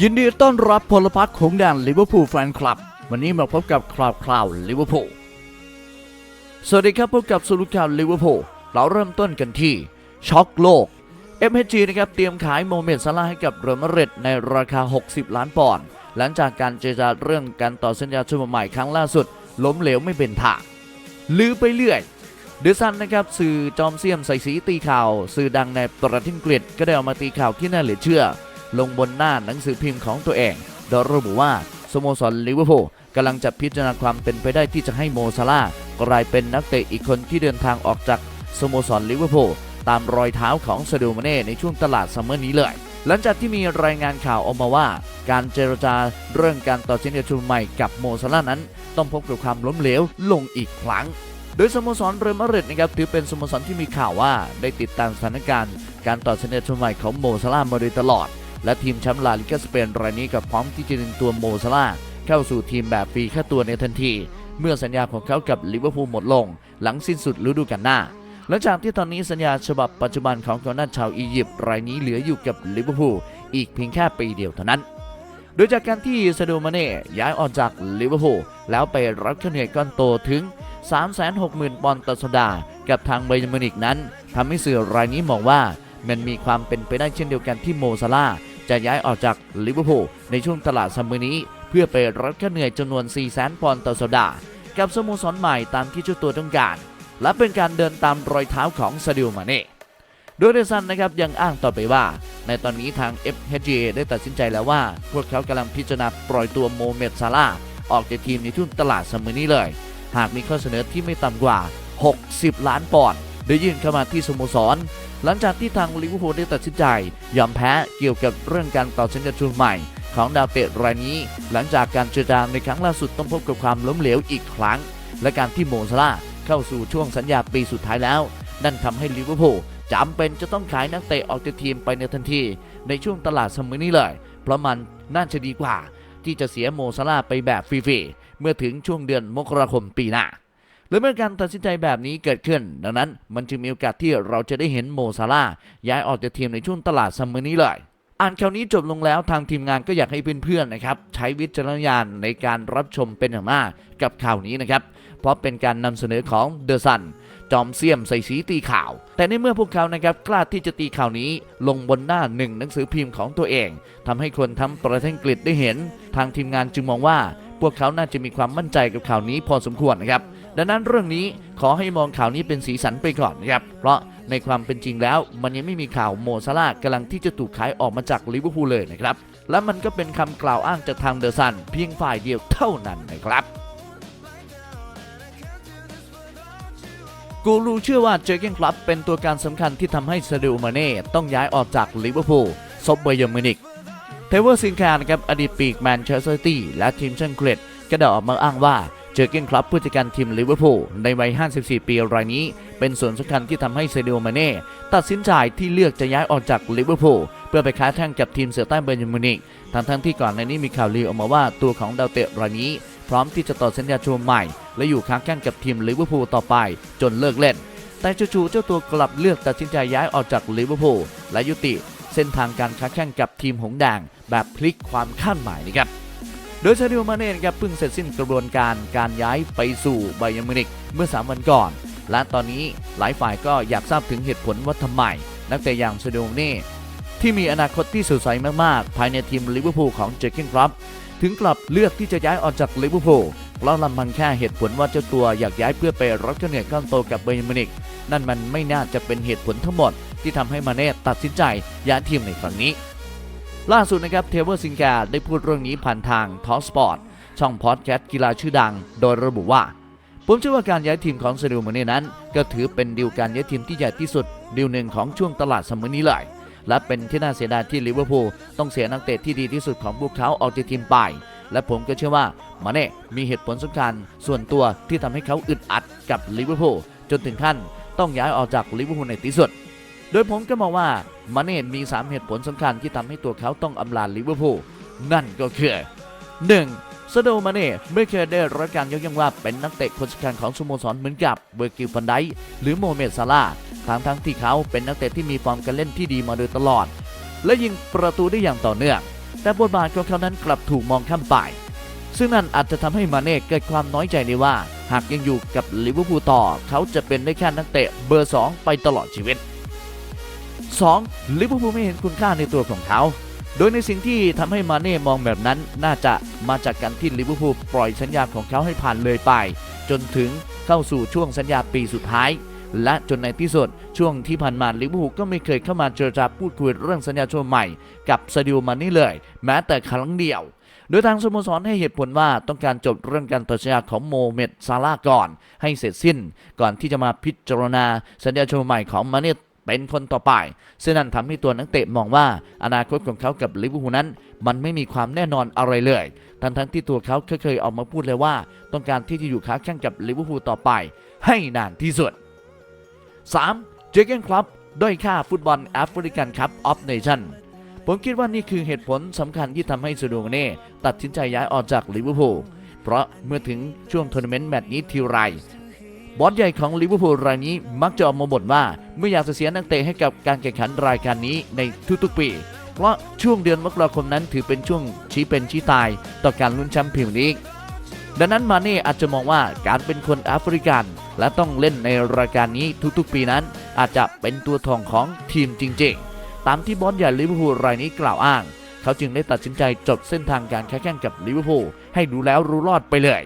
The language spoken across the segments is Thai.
ยินดีต้อนรับพลพรรคของแดนลิเวอร์พูลแฟนคลับ วันนี้มาพบกับคราวคราวลิเวอร์พูลสวัสดีครับพบกับสรุปข่าวลิเวอร์พูลเราเริ่มต้นกันที่ช็อกโลก MHG นะครับเตรียมขายโมเมนต์ซาร่าให้กับเรอัลมาดริดในราคา 60 ล้านปอนด์หลังจากการเจรจาเรื่องการต่อสัญญาฉบับใหม่ครั้งล่าสุด ล้มเหลวไม่เป็นท่าลือไปเรื่อยเดซันนะครับสื่อจอมเสียมใส่สีตีข่าว สื่อดังในประเทศอังกฤษก็ได้เอามาตีข่าวที่น่าเหลือเชื่อ ลงบนหน้าหนังสือพิมพ์ของตัวเองโดยระบุว่าสโมสรลิเวอร์พูลกำลังจะพิจารณาความเป็นไปได้ที่จะให้โมซาลากลายเป็นนักเตะอีกคนที่เดินทางออกจากสโมสรลิเวอร์พูลตามรอยเท้าของซาดิโอมาเน่ในช่วงตลาดซัมเมอร์นี้เลย หลังจากที่มีรายงานข่าวออกมาว่า การเจรจาเรื่องการต่อสัญญาชุดใหม่กับโมซาลานั้น ต้องพบกับความล้มเหลวลงอีกครั้ง โดยสโมสรเรอัลมาดริดนะครับถือเป็นสโมสรที่มีข่าวว่าได้ติดตามสถานการณ์ การต่อสัญญาชุดใหม่ของโมซาลามาโดยตลอด และทีมแชมป์ลาลิกาสเปนรายนี้ก็พร้อมที่จะดึงตัวโมซาลาเข้าสู่ทีมแบบฟรีค่าตัวในทันที เมื่อสัญญาของเขากับลิเวอร์พูลหมดลง หลังสิ้นสุดฤดูกาลหน้า หลังจากที่ตอนนี้สัญญาฉบับปัจจุบันของกองหน้าชาวอียิปต์รายนี้เหลืออยู่กับลิเวอร์พูลอีกเพียงแค่ปีเดียวเท่านั้น โดยจากการที่ซาโดมาเน่ย้ายออกจากลิเวอร์พูลแล้วไปรับค่าเหนื่อยก้อนโตถึง 360,000ปอนด์ต่อสัปดาห์กับทางไบย์มินิกนั้นทำให้สื่อรายนี้มองว่า มันมีความเป็นไปได้เช่นเดียวกันที่โมซาลาจะย้ายออกจากลิเวอร์พูลในช่วงตลาดซัมเมอร์นี้ เพื่อไปรับค่าเหนื่อยจำนวน 4 0 0 0 0ปอนด์ต่อสัปดาห์กับสโมสรใหม่ตามที่เจ้าตัวต้องการ และเป็นการเดินตามรอยเท้าของซาดิโอมาเน่โดยเดซันนะครับยังอ้างต่อไปว่า ในตอนนี้ทาง FHA ได้ตัดสินใจแล้วว่า พวกเขากำลังพิจารณาปล่อยตัวโมเมดซาลาออกจากทีมในช่วงตลาดซัมเมอร์นี้เลย หากมีข้อเสนอที่ไม่ต่ำกว่า 60 ล้านปอนด์โดยยื่นเข้ามาที่สโมสร หลังจากที่ทางลิเวอร์พูลได้ตัดสินใจ ยอมแพ้เกี่ยวกับเรื่องการต่อสัญญาชุดใหม่ ของดาวเตะรายนี้ หลังจากการเจรจาในครั้งล่าสุดต้องพบกับความล้มเหลวอีกครั้ง และการที่โมซาลาเข้าสู่ช่วงสัญญาปีสุดท้ายแล้ว นั่นทำให้ลิเวอร์พูลจำเป็นจะต้องขายนักเตะออกจากทีมไปในทันที ในช่วงตลาดซัมเมอร์นี้เลย เพราะมันน่าจะดีกว่า ที่จะเสียโมซาลาไปแบบฟรีๆเมื่อถึงช่วงเดือนมกราคมปีหน้า และเมื่อการตัดสินใจแบบนี้เกิดขึ้น ดังนั้นมันจึงมีโอกาสที่เราจะได้เห็นโมซาลาย้ายออกจากทีมในช่วงตลาดซัมเมอร์นี้เลยอ่านข่าวนี้จบลงแล้วทางทีมงานก็อยากให้เพื่อนๆนะครับใช้วิจารณญาณในการรับชมเป็นอย่างมากกับข่าวนี้นะครับ เพราะเป็นการนำเสนอของเดอะซันจอมเสียมใส่สีตีข่าว แต่ในเมื่อพวกเขานะครับกล้าที่จะตีข่าวนี้ลงบนหน้าหนึ่งหนังสือพิมพ์ของตัวเองทำให้คนทั้งประเทศอังกฤษได้เห็น ทางทีมงานจึงมองว่า พวกเขาน่าจะมีความมั่นใจกับข่าวนี้พอสมควรนะครับ ดังนั้นเรื่องนี้ขอให้มองข่าวนี้เป็นสีสันไปก่อนนะครับ เพราะในความเป็นจริงแล้ว มันยังไม่มีข่าวโมซาลากำลังที่จะถูกขายออกมาจากลิเวอร์พูลเลยนะครับ และมันก็เป็นคำกล่าวอ้างจากทางเดอะซันเพียงฝ่ายเดียวเท่านั้นนะครับกูรูเชื่อว่าเจอร์เกนคลับเป็นตัวการสำคัญที่ทำให้ซาดิโอมาเน่ต้องย้ายออกจากลิเวอร์พูลซบเบย์มินิกเทเวอร์ซินคาร์นะครับอดีตปีกแมนเชสเตอร์ซิตี้และทีมช่างเกรดก็ได้ออกมาอ้างว่า เจอร์เกนคลับผู้จัดการทีมลิเวอร์พูลในวัย 54 ปีรายนี้ เป็นส่วนสำคัญที่ทำให้เซเดโอมาเน่ตัดสินใจที่เลือกจะย้ายออกจากลิเวอร์พูลเพื่อไปค้าแข่งกับทีมเสือใต้เบอร์มิวนิกทั้งทั้งที่ก่อนในนี้มีข่าวลือออกมาว่าตัวของดาวเตะรายนี้ พร้อมที่จะต่อสัญญาชมใหม่ และอยู่ค้าแข่งกับทีมลิเวอร์พูลต่อไป จนเลิกเล่น แต่จู่ๆเจ้าตัวกลับเลือกตัดสินใจย้ายออกจากลิเวอร์พูลและยุติ เส้นทางการค้าแข่งกับทีมหงแดงแบบพลิกความคาดหมายนะครับ โดยซาดิโอมาเน่ครับเพิ่งเสร็จสิ้นกระบวนการการย้ายไปสู่ไบยมินิกเมื่อ 3 วันก่อน และตอนนี้หลายฝ่ายก็อยากทราบถึงเหตุผลว่าทำไม นักเตะอย่างซาดิโอมาเน่ที่มีอนาคตที่สดใสมากๆ ภายในทีมลิเวอร์พูลของเจอร์เกนครับถึงกลับเลือกที่จะย้ายออกจากลิเวอร์พูลเพราะลำพังแค่เหตุผลว่าเจ้าตัวอยากย้ายเพื่อไปรับค่าเหนื่อยก้อนโตกับไบย์มินิก นั่นมันไม่น่าจะเป็นเหตุผลทั้งหมดที่ทำให้มาเน่ตัดสินใจย้ายทีมในครั้งนี้ ล่าสุดนะครับเทเวอร์ซิงกได้พูดเรื่องนี้ผ่านทางทอสปอร์ตช่องพอดแคสต์กีฬาชื่อดัง โดยระบุว่า ผมเชื่อว่าการย้ายทีมของเซริลมาเน่นั้น ก็ถือเป็นดีลการย้ายทีมที่ใหญ่ที่สุดดีลหนึ่งของช่วงตลาดสมัยนี้เลยและเป็นที่น่าเสียดายที่ลิเวอร์พูลต้องเสียนักเตะที่ดีที่สุดของพวกเขาออกจากทีมไปและผมก็เชื่อว่ามาเน่มีเหตุผลสำคัญ ส่วนตัวที่ทำให้เขาอึดอัดกับลิเวอร์พูลจนถึงขั้นต้องย้ายออกจากลิเวอร์พูลในที่สุด โดยผมก็มองว่ามาเน่มี 3 เหตุผลสำคัญที่ทำให้ตัวเขาต้องอำลาลิเวอร์พูลนั่นก็คือ 1. ซาโดมาเน่ไม่เคยได้รับการยกย่องว่าเป็นนักเตะคนสำคัญของสโมสรเหมือนกับเบอร์กิลฟันไดหรือโมเมดซาลาทั้งทั้งที่เขาเป็นนักเตะที่มีฟอร์มการเล่นที่ดีมาโดยตลอด และยิงประตูได้อย่างต่อเนื่อง แต่บทบาทของเขานั้นกลับถูกมองข้ามไปซึ่งนั่นอาจจะทำให้มาเน่เกิดความน้อยใจในว่า หากยังอยู่กับลิเวอร์พูลต่อ เขาจะเป็นได้แค่นักเตะเบอร์ 2 ไปตลอดชีวิต 2. ลิเวอร์พูลไม่เห็นคุณค่าในตัวของเขา โดยในสิ่งที่ทำให้มาเน่มองแบบนั้น น่าจะมาจากการที่ลิเวอร์พูลปล่อยสัญญาของเขาให้ผ่านเลยไป จนถึงเข้าสู่ช่วงสัญญาปีสุดท้าย และจนในที่สุดช่วงที่ผ่านมาลิเวอร์พูลก็ไม่เคยเข้ามาเจรจาพูดคุยเรื่องสัญญาช่วงใหม่กับซาดิโอมานี่เลย แม้แต่ครั้งเดียวโดยทางสโมสรให้เหตุผลว่าต้องการจบเรื่องการต่อสัญญาของโมเมดซาลาก่อน ให้เสร็จสิ้น ก่อนที่จะมาพิจารณาสัญญาช่วงใหม่ของมาเน่ เป็นคนต่อไป ซึ่งนั่นทำให้ตัวนักเตะมองว่าอนาคตของเขากับลิเวอร์พูลนั้น มันไม่มีความแน่นอนอะไรเลย ทั้งทั้งที่ตัวเขาเคยออกมาพูดเลยว่า ต้องการที่จะอยู่ค้าแข่งกับลิเวอร์พูลต่อไป ให้นานที่สุด 3. เจอเกนคลับด้อยค่าฟุตบอลแอฟริกันคัพออฟเนชั่นผมคิดว่านี่คือเหตุผลสำคัญที่ทำให้ซูโดเน่ตัดสินใจย้ายออกจากลิเวอร์พูลเพราะเมื่อถึงช่วงทัวร์นาเมนต์แมตช์นี้ทีไร บอสใหญ่ของลิเวอร์พูลรายนี้มักจะออกมาบ่นว่า ไม่อยากจะเสียนักเตะให้กับการแข่งขันรายการนี้ในทุกๆปี เพราะช่วงเดือนมกราคมนั้นถือเป็นช่วงชี้เป็นชี้ตายต่อการลุ้นแชมป์พรีเมียร์ลีกดังนั้นมาเน่อาจจะมองว่าการเป็นคนแอฟริกัน และต้องเล่นในรายการนี้ทุกๆปีนั้น อาจจะเป็นตัวทองของทีมจริงๆ ตามที่บอสใหญ่ลิเวอร์พูลรายนี้กล่าวอ้าง เขาจึงได้ตัดสินใจจบเส้นทางการค้าแข่งกับลิเวอร์พูลให้ดูแล้วรู้รอดไปเลย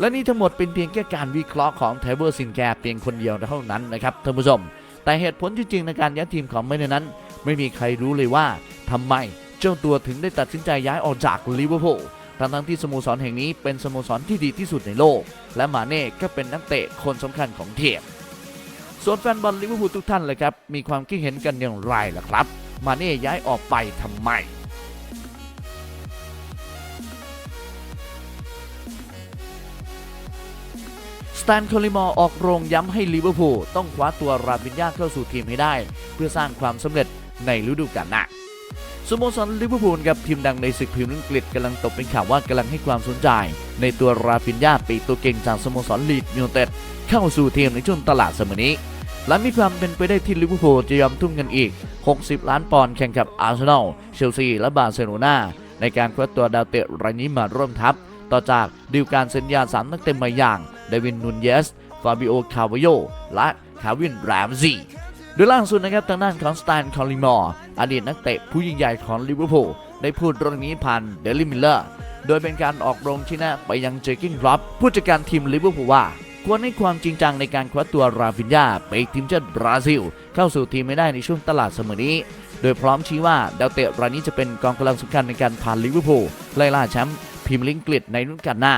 และนี่ทั้งหมดเป็นเพียงแค่การวิเคราะห์ของไทเบอร์ซินแกเพียงคนเดียวเท่านั้นนะครับท่านผู้ชม แต่เหตุผลจริงๆในการย้ายทีมของเมเนนั้น ไม่มีใครรู้เลยว่าทำไมเจ้าตัวถึงได้ตัดสินใจย้ายออกจากลิเวอร์พูลทั้งๆที่สโมสรแห่งนี้เป็นสโมสรที่ดีที่สุดในโลก และมาเน่ก็เป็นนักเตะคนสำคัญของทีมส่วนแฟนบอลลิเวอร์พูลทุกท่านเลยครับมีความคิดเห็นกันอย่างไรล่ะครับ มาเน่ย้ายออกไปทำไม สแตนคอลิมอร์ออกโรงย้ำให้ลิเวอร์พูลต้องคว้าตัวราฟินยาเข้าสู่ทีมให้ได้ เพื่อสร้างความสำเร็จในฤดูกาลหน้าสโมสรลิเวอร์พูลกับทีมดังในศึกพรีเมียร์กอังกฤษกำลังตกเป็นข่าวว่ากำลังให้ความสนใจ ในตัวราฟินยาปีตัวเก่งจากสโมสรลีดยูไนเต็ดเข้าสู่ทีมในช่วงตลาดสมัยนี้ และมีความเป็นไปได้ที่ลิเวอร์พูลจะยอมทุ่มเงินอีก 60 ล้านปอนด์แข่งกับอาร์เซนอล เชลซี และบาร์เซโลนาในการคว้าตัวดาวเตะรายนี้มาร่วมทัพ ต่อจากดีลการเซ็นยาสามนักเตะใหม่อย่าง เดวินนูนเยส ฟาบิโอ คาวโย และคาวินแรมซีโดยล่าสุดนะครับทางด้านของสแตนคอลลิมอร์อดีตนักเตะผู้ยิ่งใหญ่ของลิเวอร์พูลได้พูดเรื่องนี้ผ่านเดลิมิลเลอร์โดยเป็นการออกโรงชี้แนะไปยังเจอร์กินคลับผู้จัดการทีมลิเวอร์พูลว่าควรให้ความจริงจังในการคว้าตัวราฟินยาไปทีมชาติบราซิล เข้าสู่ทีมไม่ได้ในช่วงตลาดเสมอนี้ โดยพร้อมชี้ว่าดาวเตะรายนี้จะเป็นกองกำลังสำคัญในการพาลิเวอร์พูลไล่ล่าแชมป์พรีเมียร์ลีกอังกฤษในฤดูกาลหน้า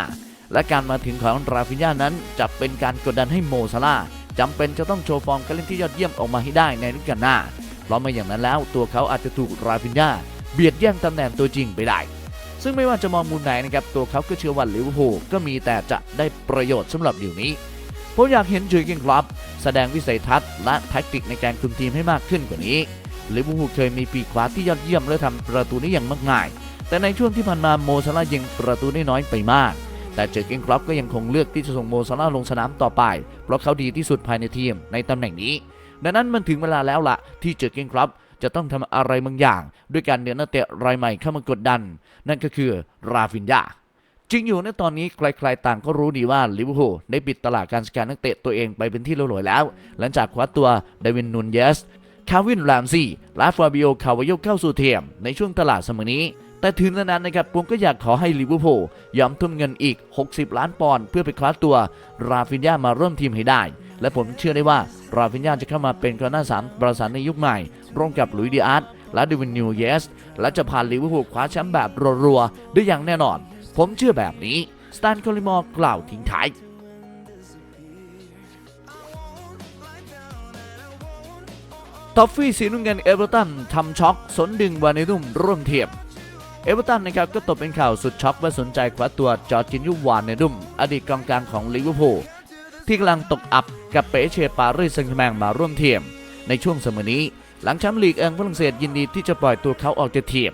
และการมาถึงของราฟินยานั้นจะเป็นการกดดันให้โมซาลาจำเป็นจะต้องโชว์ฟอร์มการเล่นที่ยอดเยี่ยมออกมาให้ได้ในฤดูกาลหน้า เพราะไม่อย่างนั้นแล้วตัวเขาอาจจะถูกราฟินยาเบียดแย่งตำแหน่งตัวจริงไปได้ ซึ่งไม่ว่าจะมองมุมไหนนะครับตัวเขาก็เชื่อว่าลิเวอร์พูลก็มีแต่จะได้ประโยชน์สำหรับอยู่นี้ผมอยากเห็นจอร์เกนคลับ แสดงวิสัยทัศน์และแท็กติกในการคุมทีมให้มากขึ้นกว่านี้ลิเวอร์พูลเคยมีปีกขวาที่ยอดเยี่ยมและทำประตูได้อย่างมากมาย แต่ในช่วงที่ผ่านมาโมซาลายิงประตูได้น้อยไปมาก แต่เจอเกนคลับก็ยังคงเลือกที่จะส่งโมซาลาลงสนามต่อไป เพราะเขาดีที่สุดภายในทีมในตำแหน่งนี้ ดังนั้นมันถึงเวลาแล้วล่ะที่เจอเกนคลับจะต้องทำอะไรบางอย่าง ด้วยการเดินนักเตะรายใหม่เข้ามากดดัน นั่นก็คือราฟินยาจริงอยู่ในตอนนี้ใครๆต่างก็รู้ดีว่าลิเวอร์พูลได้ปิดตลาดการสแกนนักเตะตัวเองไปเป็นที่เรียบร้อยแล้ว หลังจากคว้าตัวเดวินนูนเยสคาวินแรมซี่และฟาบิโอคาวาโยเข้าสู่ทีมในช่วงตลาดสมอนี้ แต่ถึงนั้นนะครับผมก็อยากขอให้ลิเวอร์พูลยอมทุ่มเงินอีก 60 ล้านปอนด์เพื่อไปคว้าตัวราฟินยามาร่วมทีมให้ได้ และผมเชื่อได้ว่าราฟินยาจะเข้ามาเป็นกองหน้าสามประสานในยุคใหม่ ร่วมกับลุยดิอาร์ตและเดวินนิวเยส และจะพาลิเวอร์พูลคว้าแชมป์แบบรัวๆได้อย่างแน่นอน ผมเชื่อแบบนี้สแตนคอลิมอร์กล่าวทิ้งท้ายท็อฟฟี่สีนุ่งเงินเอเวอร์ตันทำช็อกสนดึงวานินุ่มร่วมเทียม เอเวอร์ตันนะครับก็ตกเป็นข่าวสุดช็อกว่าสนใจคว้าตัวจอร์จินยุวานในดุมอดีตกองกลางของลิเวอร์พูลที่กำลังตกอับกับเปเชปารีสแซงต์แชร์แมงมาร่วมเทียมในช่วงเสมอนี้ หลังแชมป์ลีกเองฝรั่งเศสยินดีที่จะปล่อยตัวเขาออกจากทีม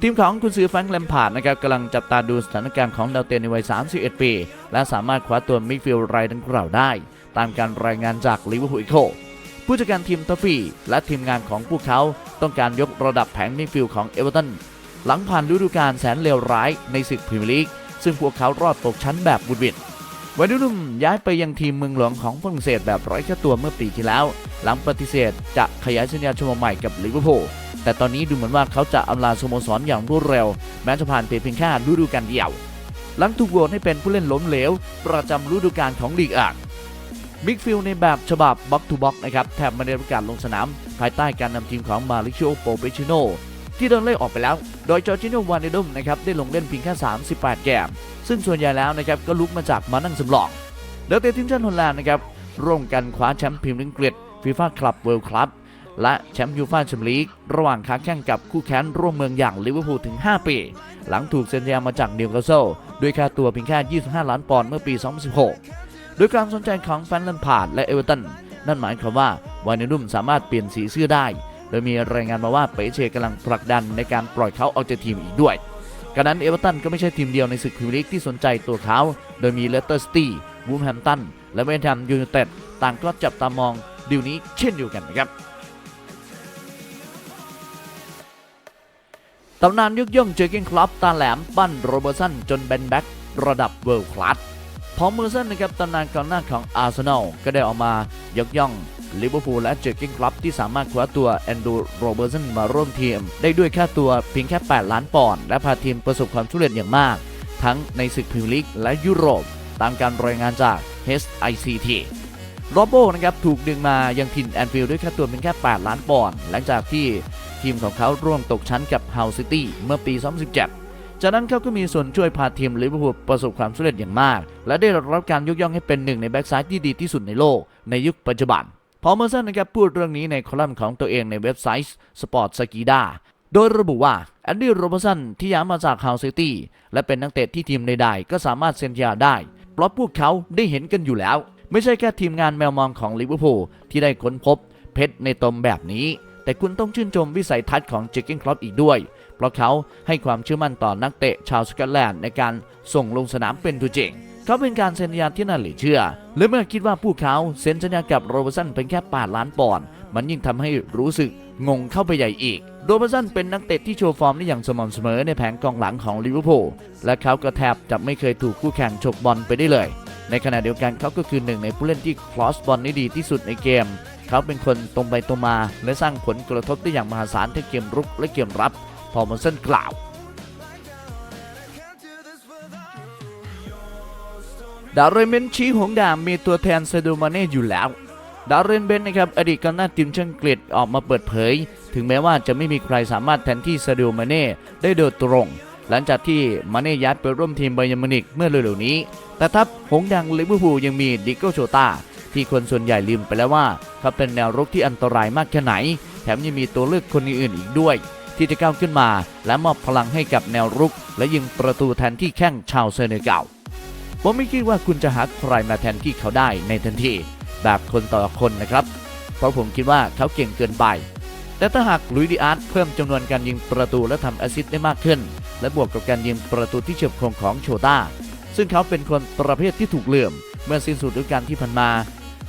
ทีมของคุณซื้อแฟรงค์แลมพาร์ดนะครับกำลังจับตาดูสถานการณ์ของดาวเตนในวัย 31 ปี และสามารถคว้าตัวมิดฟิลด์รายดังกล่าวได้ ตามการรายงานจากลิเวอร์พูลอีโคผู้จัดการทีมทอฟฟี่และทีมงานของพวกเขาต้องการยกระดับแผงมิดฟิลด์ของเอเวอร์ตัน หลังผ่านฤดูกาลแสนเลวร้ายในศึกพรีเมียร์ลีก ซึ่งพวกเขารอดตกชั้นแบบบุดบิดวานนุ่มย้ายไปยังทีมเมืองหลวงของฝรั่งเศสแบบไร้ค่าตัวเมื่อปีที่แล้ว หลังปฏิเสธจะขยายสัญญาฉบับใหม่กับลิเวอร์พูลแต่ตอนนี้ดูเหมือนว่าเขาจะอำลาสโมสรอย่างรวดเร็ว แม้จะผ่านไปเพียงแค่ฤดูกาลเดียว หลังถูกโหวตให้เป็นผู้เล่นล้มเหลว ประจำฤดูกาลของลีกอ่างมิกฟิลในแบบฉบับบ็อกทูบ็อกนะครับแทบไม่ได้รับการลงสนาม ภายใต้การนำทีมของมาริโชโปเปชิโน ที่โดนไล่ออกไปแล้ว โดยจอร์จิโนวานเดดุมนะครับได้ลงเล่นเพียงแค่ 38 เกม ซึ่งส่วนใหญ่แล้วนะครับก็ลุกมาจากมานั่งสำรองเดลเตทีมชาติฮอลแลนด์นะครับร่วมกันคว้าแชมป์พรีเมียร์ลีกอังกฤษฟีฟ่าคลับเวิลด์คลับและแชมป์ยูฟ่าแชมเปี้ยนลีกระหว่างค้าแข่งกับคู่แข่งร่วมเมืองอย่างลิเวอร์พูลถึง 5 ปี หลังถูกเซ็นสัญญามาจากนิวคาสเซิลด้วยค่าตัวเพียงแค่ 25 ล้านปอนด์เมื่อปี 2016 โดยความสนใจของแฟนลันพาร์ดและเอเวอร์ตันนั่นหมายความว่าวานเนดุมสามารถเปลี่ยนสีเสื้อได้ โดยมีรายงานมาว่าเปเช่กำลังผลักดันในการปล่อยเขาออกจากทีมอีกด้วยกระนั้นเอเวอร์ตันก็ไม่ใช่ทีมเดียวในศึกพรีเมียร์ลีกที่สนใจตัวเขา โดยมีเลสเตอร์ซิตี้วูมแฮมตัน และเวนแฮมยูไนเต็ดต่างก็จับตามองดีลนี้เช่นเดียวกันนะครับตำนานยุกย่องเจอร์เกนคลับตาแหลมปั้นโรเบอร์สันจนแบนแบ็กระดับเวิลด์คลาสพอเมอร์สันนะครับตำนานกองหน้าของอาร์เซนอลก็ได้ออกมา ยกย่องลิเวอร์พูลและเจอร์เกนคลับที่สามารถคว้าตัวแอนดูโรเบอร์สันมาร่วมทีม ได้ด้วยค่าตัวเพียงแค่ 8 ล้านปอนด์และพาทีมประสบความสำเร็จอย่างมาก ทั้งในศึกพรีเมียร์ลีกและยุโรป ตามการรายงานจาก HICT โรโบนะครับถูกดึงมายังถิ่นแอนฟิลด์ด้วยค่าตัวเพียงแค่ 8 ล้านปอนด์หลังจากที่ทีมของเขาร่วมตกชั้นกับเฮาซิตี้เมื่อปี 2017 จากนั้นเขาก็มีส่วนช่วยพาทีมลิเวอร์พูลประสบความสำเร็จอย่างมาก และได้รับการยกย่องให้เป็นหนึ่งในแบ็กซ้ายที่ดีที่สุดในโลกในยุคปัจจุบัน พอเมอร์สันนะครับพูดเรื่องนี้ในคอลัมน์ของตัวเองในเว็บไซต์ Sport s k i d a โดยระบุว่าแอนดี้โรเบอร์สันที่ย้ายมาจากฮาวซิตี้และเป็นนักเตะที่ทีมใดๆก็สามารถเซ็นสัญญาได้ เพราะพวกเขาได้เห็นกันอยู่แล้ว ไม่ใช่แค่ทีมงานแมวมองของลิเวอร์พูลที่ได้ค้นพบเพชรในตมแบบนี้ แต่คุณต้องชื่นชมวิสัยทัศน์ของเจคเกนคลอปอีกด้วย เพราะเขาให้ความเชื่อมั่นต่อนักเตะชาวสกอตแลนด์ในการส่งลงสนามเป็นตัวจริง เขาเป็นการเซ็นสัญญาที่น่าเหลือเชื่อ และเมื่อคิดว่าพวกเขาเซ็นสัญญากับโรเบอร์สันเป็นแค่8ล้านปอนด์มันยิ่งทำให้รู้สึกงงเข้าไปใหญ่อีก โรเบอร์สันเป็นนักเตะที่โชว์ฟอร์มได้อย่างสม่ำเสมอในแผงกองหลังของลิเวอร์พูลและเขาก็แทบจะไม่เคยถูกคู่แข่งฉกบอลไปได้เลย ในขณะเดียวกันเขาก็คือหนึ่งในผู้เล่นที่คลอสบอลได้ดีที่สุดในเกม เขาเป็นคนตรงไปตรงมา และสร้างผลกระทบได้อย่างมหาศาลทั้งเกมรุกและเกมรับ อมันส้นกล่าวดาร์เรนเบนชี้หงดามมีตัวแทนเซโดมาเน่อยู่แล้ว ดาร์เรนเบนนะครับอดีตกองหน้าทีมชาติอังกฤษออกมาเปิดเผย ถึงแม้ว่าจะไม่มีใครสามารถแทนที่เซาดิโอมาเน่ได้โดยตรง หลังจากที่มาเน่ย้ายไปร่วมทีมไบย์มินิกเมื่อเร็วๆนี้ แต่ทัพหงดังลิเวอร์พูลยังมีดิโกโชตาที่คนส่วนใหญ่ลืมไปแล้วว่าเขาเป็นแนวรุกที่อันตรายมากแค่ไหน แถมยังมีตัวเลือกคนอื่นๆอีกด้วย ที่จะก้าวขึ้นมา และมอบพลังให้กับแนวรุก และยิงประตูแทนที่แข้งชาวเซเนกัลผมไม่คิดว่าคุณจะหาใครมาแทนที่เขาได้ในทันที แบบคนต่อคนนะครับ เพราะผมคิดว่าเขาเก่งเกินไป แต่ถ้าหากลุยดิอาร์ตเพิ่มจำนวนการยิงประตูและทำแอสซิสต์ได้มากขึ้น และบวกกับการยิงประตูที่เฉียบคมของโชต้าซึ่งเขาเป็นคนประเภทที่ถูกเลื่อม เมื่อสิ้นสุดฤดูกาลที่ผ่านมา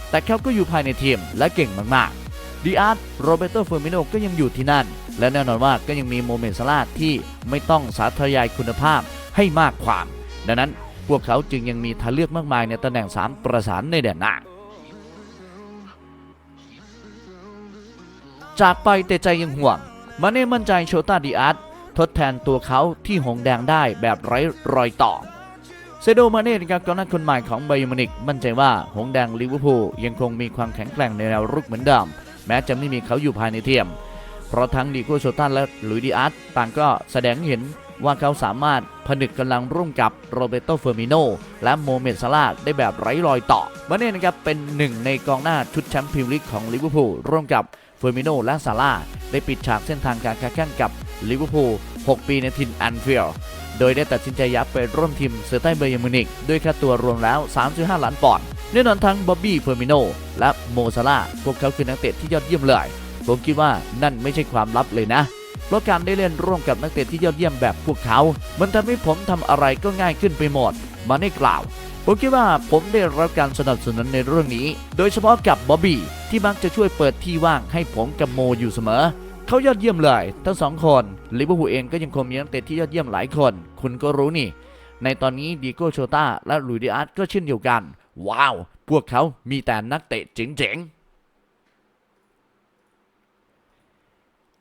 แต่เขาก็อยู่ภายในทีมและเก่งมากๆดิอาร์ตโรเบโตเฟอร์มิโนก็ยังอยู่ที่นั่น และแน่นอนว่าก็ยังมีโมเมนต์ซาลาห์ที่ไม่ต้องสาธยายคุณภาพให้มากความ ดังนั้นพวกเขาจึงยังมีทางเลือกมากมายในตำแหน่ง 3 ประสานในแดนหน้า จากไปแต่ใจยังห่วง มาเน่มั่นใจโชต้าดีอาร์ตทดแทนตัวเขาที่หงแดงได้แบบไร้รอยต่อ เซโดมาเน่นะครับกองหน้าคนใหม่ของไบยอร์มินิกมั่นใจว่าหงแดงลิเวอร์พูลยังคงมีความแข็งแกร่งในแนวรุกเหมือนเดิมแม้จะไม่มีเขาอยู่ภายในเทียม เพราะทั้งดีโกโชต้าและหลุยดีอาร์ตต่างก็แสดงเห็นว่าเขาสามารถผนึกกำลังร่วมกับโรเบโตเฟอร์มิโนและโมเมดซาลาได้แบบไร้รอยต่อมาเน่นะครับเป็นหนึ่งในกองหน้าชุดแชมป์พรีเมียร์ลีกของลิเวอร์พูลร่วมกับเฟอร์มิโนและซาลาได้ปิดฉากเส้นทางการค้าแข่งกับลิเวอร์พูล 6 ปีในถิ่นแอนฟิลด์โดยได้ตัดสินใจยับไปร่วมทีมเซอร์ไตเบย์มินิกด้วยค่าตัวรวมแล้ว 3.5 ล้านปอนด์แน่นอนทั้งบ๊อบบี้เฟอร์มิโนและโมซาลาพวกเขาคือนักเตะที่ยอดเยี่ยมเลย ผมคิดว่านั่นไม่ใช่ความลับเลยนะเพราะการได้เล่นร่วมกับนักเตะที่ยอดเยี่ยมแบบพวกเขา มันทำให้ผมทำอะไรก็ง่ายขึ้นไปหมดมาได้กล่าว ผมคิดว่าผมได้รับการสนับสนุนในเรื่องนี้ โดยเฉพาะกับบ๊อบบี้ที่มักจะช่วยเปิดที่ว่างให้ผมกับโมอยู่เสมอ เขายอดเยี่ยมเลย ทั้งสองคนลิเวอร์พูลเองก็ยังคงมีนักเตะที่ยอดเยี่ยมหลายคน คุณก็รู้นี่ ในตอนนี้ดีโก้โชตาและลุยดิอาร์ตก็เช่นเดียวกัน ว้าว พวกเขามีแต่นักเตะเจ๋งๆ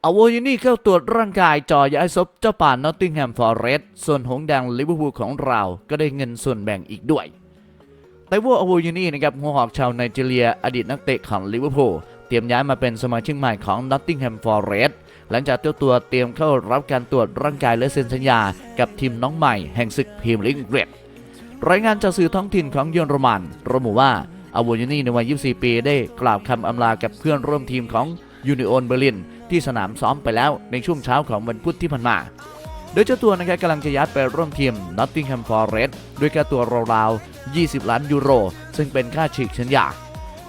อาโวยินี่เข้าตรวจร่างกายจอย้ายซบเจ้าป่านอตติงแฮมฟอร์เรสต์ส่วนหงส์แดงลิเวอร์พูลของเราก็ได้เงินส่วนแบ่งอีกด้วยแต่ว่าอโวยูนี่นะครับหัวหอกชาวไนจีเรียอดีตนักเตะของลิเวอร์พูลเตรียมย้ายมาเป็นสมาชิกใหม่ของ Nottingham Forest หลังจากเจ้าตัวเตรียมเข้ารับการตรวจร่างกายและเซ็นสัญญา กับทีมน้องใหม่แห่งศึกพรีเมียร์ลีกอังกฤษรายงานจากสื่อท้องถิ่นของเยอรมันระบุว่าอโวยูนี่ในวัย 24 ปีได้กล่าวคำอำลากับเพื่อนร่วมทีมของ ยูนิโอนเบอร์ลินที่สนามซ้อมไปแล้วในช่วงเช้าของวันพุธที่ผ่านมา โดยเจ้าตัวนะครับกำลังจะย้ายไปร่วมทีม Nottingham Forest ด้วยค่าตัวราวๆ 20 ล้านยูโร ซึ่งเป็นค่าฉีกสัญญา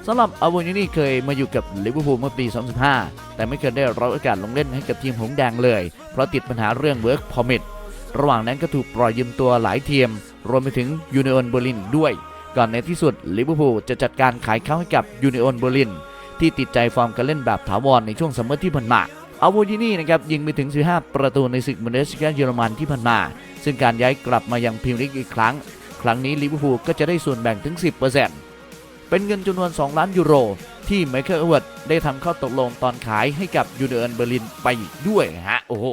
สำหรับอ v ว n นี่เคยมาอยู่กับลิเวอร์พูลเมื่อปี 2015 แต่ไม่เคยได้รับโอกาสลงเล่นให้กับทีมหงสแดงเลย เพราะติดปัญหาเรื่อง Work Permit ระหว่างนั้นก็ถูกปล่อยยืมตัวหลายทีม รวมไปถึงยูเนิโอนเบอร์ลินด้วย ก่อนในที่สุดลิเวอร์พูลจะจัดการขายเขาให้กับยูเนิโอนเบอร์ลิน ที่ติดใจฟอร์มการเล่นแบบถาวรในช่วงซัมเมอร์ที่ผ่านมาอาโวยินี่นะครับยิงไปถึง 15 ประตูในศึกบุนเดสกาเยอรมันที่ผ่านมา ซึ่งการย้ายกลับมายังพรีเมียร์ลีกอีกครั้ง ครั้งนี้ลิเวอร์พูลก็จะได้ส่วนแบ่งถึง 10%เป็นเงินจำนวน 2 ล้านยูโร ที่ไมเคิลเอเวิร์ดได้ทำข้อตกลงตอนขายให้กับยูเน n นเบอร์ลินไปอีกด้วยนะฮะ โอ้โห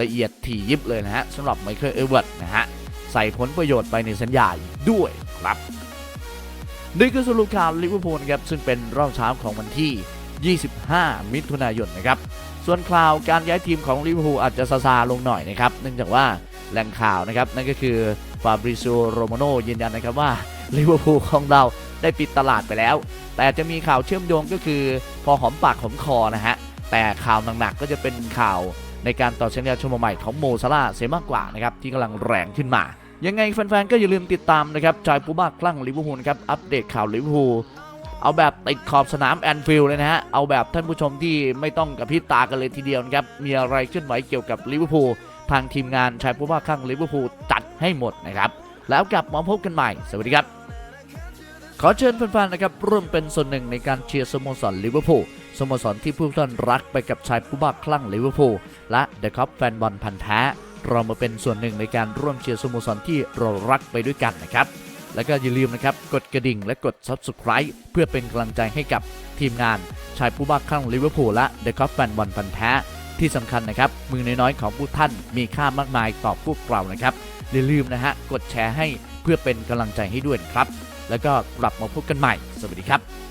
ละเอียดถี่ยิบเลยนะฮะสำหรับไมเคิลเอเวิร์ดนะฮะ ใส่ผลประโยชน์ไปในสัญญาอีกด้วยครับ นี่คือสรุปข่าวลิเวอร์พูลครับซึ่งเป็นรอบเช้าของวันที่ 25 มิถุนายนนะครับส่วนข่าวการย้ายทีมของลิเวอร์พูลอาจจะซาซาลงหน่อยนะครับเนื่องจากว่าแหล่งข่าวนะครับนั่นก็คือฟาบริโซโรมาโนยืนยันนะครับว่าลิเวอร์พูลของเราได้ปิดตลาดไปแล้ว แต่จะมีข่าวเชื่อมโยงก็คือ พอหอมปากหอมคอนะฮะแต่ข่าวหนักๆก็จะเป็นข่าวในการต่อสัญญาชมใหม่ของโมซาร่าเสียมากกว่านะครับที่กำลังแรงขึ้นมา ยังไงแฟนๆก็อย่าลืมติดตามนะครับชายผู้บ้าคลั่งลิเวอร์พูลครับอัปเดตข่าวลิเวอร์พูลเอาแบบติดขอบสนามแอนฟิลด์เลยนะฮะ เอาแบบท่านผู้ชมที่ไม่ต้องกับพริบตากันเลยทีเดียวนะครับ มีอะไรเคลื่อนไหวเกี่ยวกับลิเวอร์พูลทางทีมงานชายผู้ว่าข้างลิเวอร์พูลจัดให้หมดนะครับ แล้วกลับมาพบกันใหม่ สวัสดีครับ ขอเชิญแฟนๆนะครับร่วมเป็นส่วนหนึ่งในการเชียร์สโมสรลิเวอร์พูลสโมสรที่ผู้ท่านรักไปกับชายผู้บ้าคลั่งลิเวอร์พูลและเดอะคัพแฟนบอลพันธ์แท้ เรามาเป็นส่วนหนึ่งในการร่วมเชียร์สโมสรที่เรารักไปด้วยกันนะครับ แล้วก็อย่าลืมนะครับกดกระดิ่งและกด Subscribe เพื่อเป็นกำลังใจให้กับทีมงานชายผู้บ้าคลั่งลิเวอร์พูลและเดอะคัพแฟนบอลพันแท้ที่สำคัญนะครับ มือน้อยๆของผู้ท่านมีค่ามากมายต่อพวกเรานะครับอย่าลืมนะฮะกดแชร์ให้เพื่อเป็นกำลังใจให้ด้วยครับ แล้วก็กลับมาพบกันใหม่ สวัสดีครับ